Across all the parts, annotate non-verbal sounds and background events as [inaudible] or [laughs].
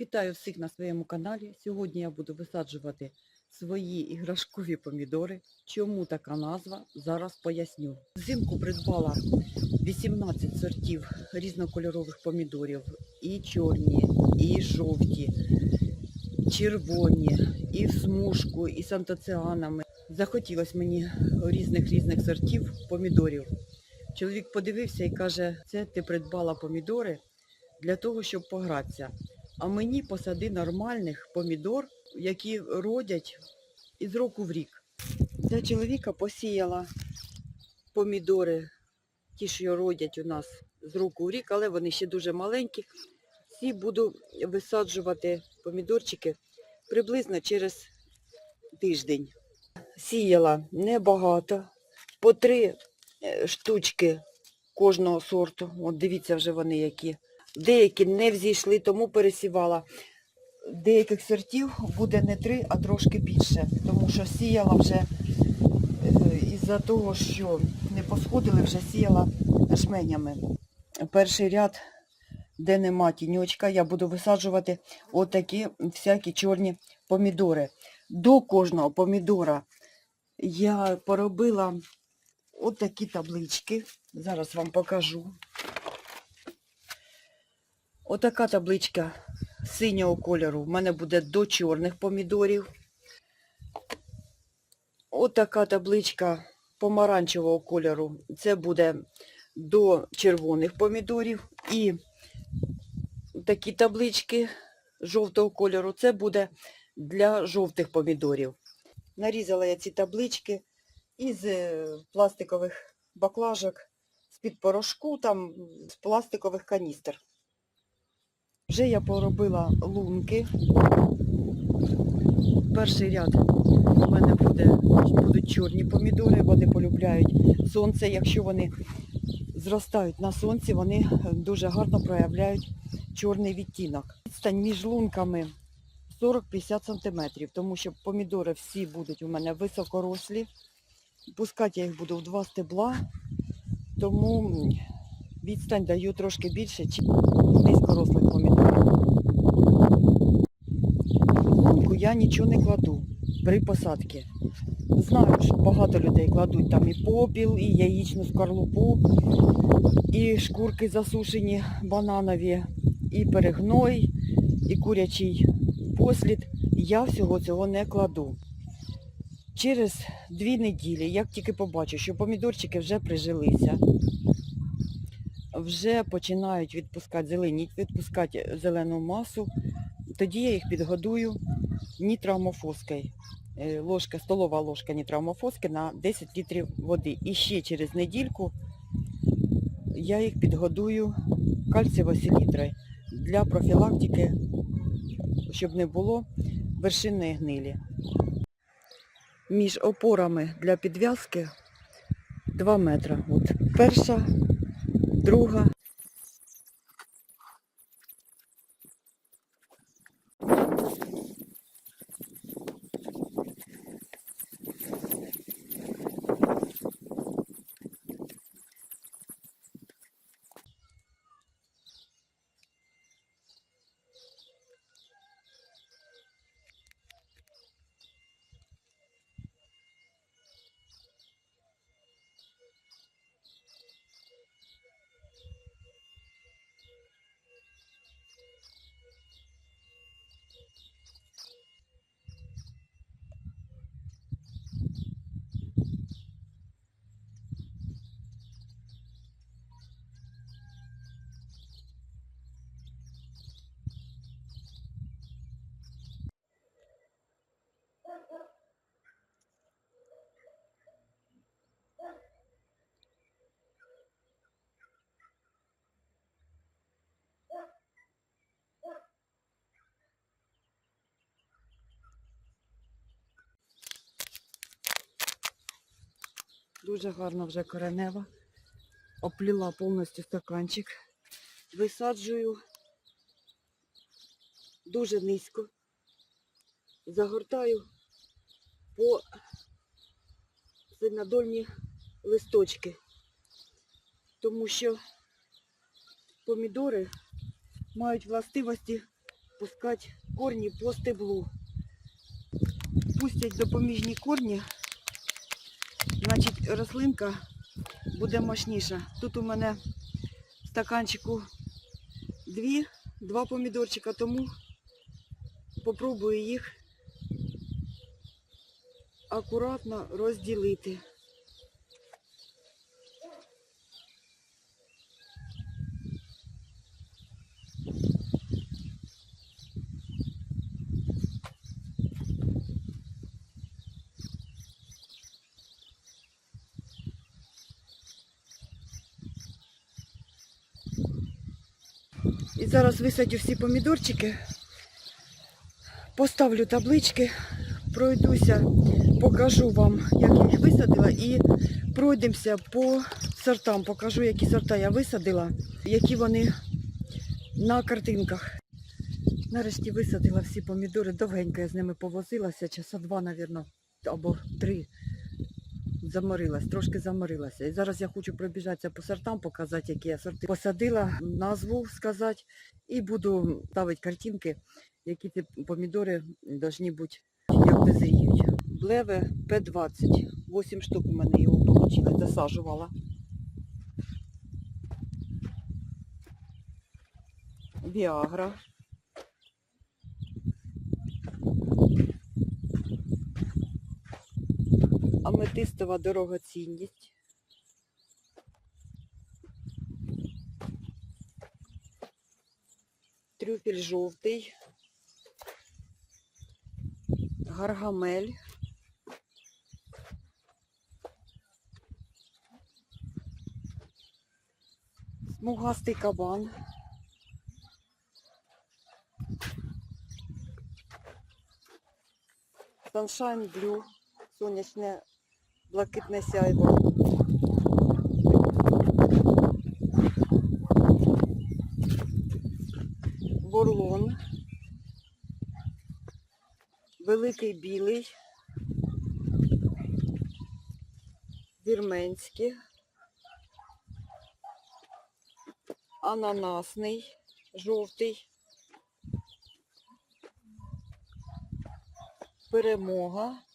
Вітаю всіх на своєму каналі. Сьогодні я буду висаджувати свої іграшкові помідори. Чому така назва? Зараз поясню. Взимку придбала 18 сортів різнокольорових помідорів. І чорні, і жовті, червоні, і в смужку, і з антоціанами. Захотілося мені різних різних сортів помідорів. Чоловік подивився і каже, це ти придбала помідори для того, щоб погратися. А мені посади нормальних помідор, які родять із року в рік. Для чоловіка посіяла помідори, ті, що родять у нас з року в рік, але вони ще дуже маленькі. Ці буду висаджувати помідорчики приблизно через тиждень. Сіяла небагато, по три е, штучки кожного сорту. От дивіться вже вони які. Деякі не взійшли, тому пересівала. Деяких сортів буде не три, а трошки більше, тому що сіяла вже е, із-за того, що не посходили, вже сіяла жменями. Перший ряд, де нема тіньочка, я буду висаджувати отакі всякі чорні помідори. До кожного помідора я поробила отакі таблички. Зараз вам покажу. Отака табличка синього кольору в мене буде до чорних помідорів. Отака табличка помаранчевого кольору. Це буде до червоних помідорів. І такі таблички жовтого кольору. Це буде для жовтих помідорів. Нарізала я ці таблички із е, пластикових баклажок, з-під порошку, там з пластикових каністр. Вже я поробила лунки. Перший ряд у мене буде, будуть чорні помідори, вони полюбляють сонце. Якщо вони зростають на сонці, вони дуже гарно проявляють чорний відтінок. Відстань між лунками 40-50 см, тому що помідори всі будуть у мене високорослі. Пускати я їх буду в два стебла, тому відстань даю трошки більше, ніж низькорослих помідорів. Лунку я нічого не кладу при посадці. Знаю, що багато людей кладуть там і попіл, і яєчну скорлупу, і шкурки засушені бананові, і перегной, і курячий послід. Я всього цього не кладу. Через дві неділі, як тільки побачу, що помідорчики вже прижилися, вже починають відпускати зеленіть, відпускати зелену масу, тоді я їх підгодую нітроамофоскою. Е, Ложка, столова ложка нітроамофоски на 10 літрів води. І ще через недільку я їх підгодую кальцієво-селітрою для профілактики, щоб не було вершинної гнилі. Між опорами для підв'язки 2 метри. От перша, друга. Дуже гарно вже коренева. Опліла повністю стаканчик. Висаджую дуже низько. Загортаю по сильнодольні листочки. Тому що помідори мають властивості пускати корні по стеблу. Пустять допоміжні корні, значить рослинка буде мощніша. Тут у мене в стаканчику дві, два помідорчика, тому попробую їх акуратно розділити. Зараз висадю всі помідорчики, поставлю таблички, пройдуся, покажу вам, як я їх висадила, і пройдемося по сортам, покажу, які сорта я висадила, які вони на картинках. Нарешті висадила всі помідори, довгенько я з ними повозилася, часа два, мабуть, або три. Заморилась, трошки заморилася. І зараз я хочу пробіжатися по сортам, показати, які я сорти посадила, назву сказати, і буду ставити картинки, які ці помідори повинні бути, як дозріють. Блеве П-20. 8 штук у мене його вийшло, досаджувала. Віагра. Аметистова дорогоцінність. Трюфель жовтий. Гаргамель. Смугастий кабан. Sunshine Blue. Сонячне блакитне сяйво. Бурлон. Великий білий. Вірменський. Ананасний, жовтий. Перемога.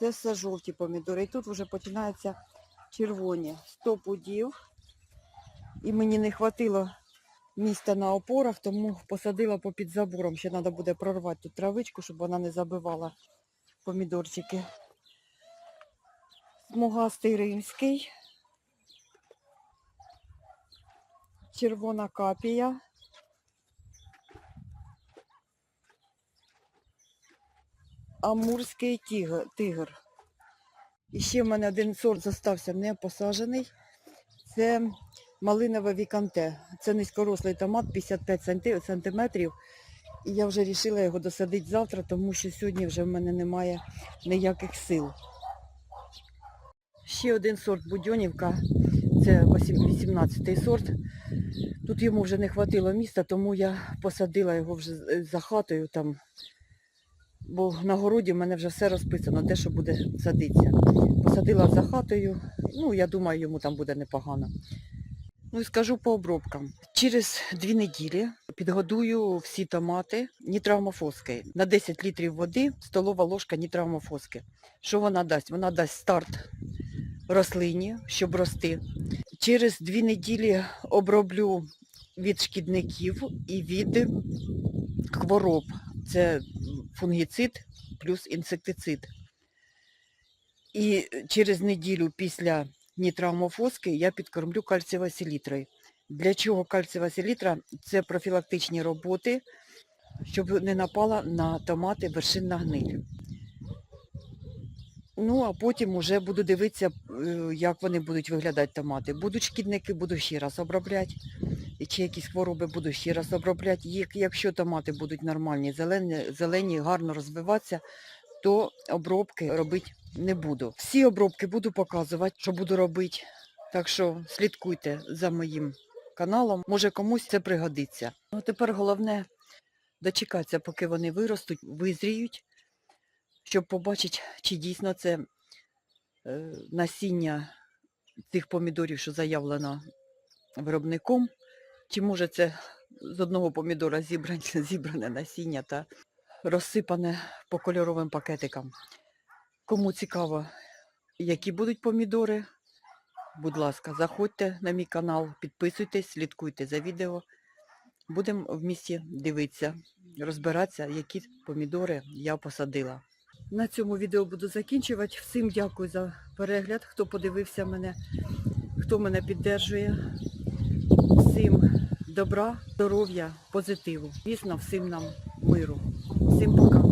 Це все жовті помідори. І тут вже починаються червоні. 100 пудів. І мені не хватило міста на опорах, тому посадила попід забором. Ще треба буде прорвати тут травичку, щоб вона не забивала помідорчики. Смугастий римський. Червона капія. Амурський тигр. тигр. І ще в мене один сорт залишився не посаджений. Це малинове віканте. Це низькорослий томат 55 санти- сантиметрів. І я вже вирішила його досадити завтра, тому що сьогодні вже в мене немає ніяких сил. Ще один сорт будьонівка. Це 18-й сорт. Тут йому вже не хватило міста, тому я посадила його вже за хатою там бо на городі в мене вже все розписано, де що буде садитися. Посадила за хатою, ну я думаю, йому там буде непогано. Ну і скажу по обробкам. Через дві неділі підгодую всі томати нітравмофоски. На 10 літрів води столова ложка нітравмофоски. Що вона дасть? Вона дасть старт рослині, щоб рости. Через дві неділі оброблю від шкідників і від хвороб. Це фунгіцид плюс інсектицид. І через неділю після нітравмофоски я підкормлю кальцієва селітрою. Для чого кальцієва селітра? Це профілактичні роботи, щоб не напала на томати вершинна гниль. Ну, а потім вже буду дивитися, е, як вони будуть виглядати томати. Будуть шкідники, буду ще раз обробляти. Чи якісь хвороби буду ще раз обробляти. Як- Якщо томати будуть нормальні, зелені, зелені, гарно розвиватися, то обробки робити не буду. Всі обробки буду показувати, що буду робити. Так що слідкуйте за моїм каналом. Може комусь це пригодиться. Ну тепер головне дочекатися, поки вони виростуть, визріють, щоб побачити, чи дійсно це е, насіння цих помідорів, що заявлено виробником, чи може це з одного помідора зібране, [laughs] зібране насіння та розсипане по кольоровим пакетикам. Кому цікаво, які будуть помідори, будь ласка, заходьте на мій канал, підписуйтесь, слідкуйте за відео. Будемо в місті дивитися, розбиратися, які помідори я посадила. На цьому відео буду закінчувати. Всім дякую за перегляд, хто подивився мене, хто мене піддержує. Всім добра, здоров'я, позитиву. Звісно, всім нам миру. Всім пока.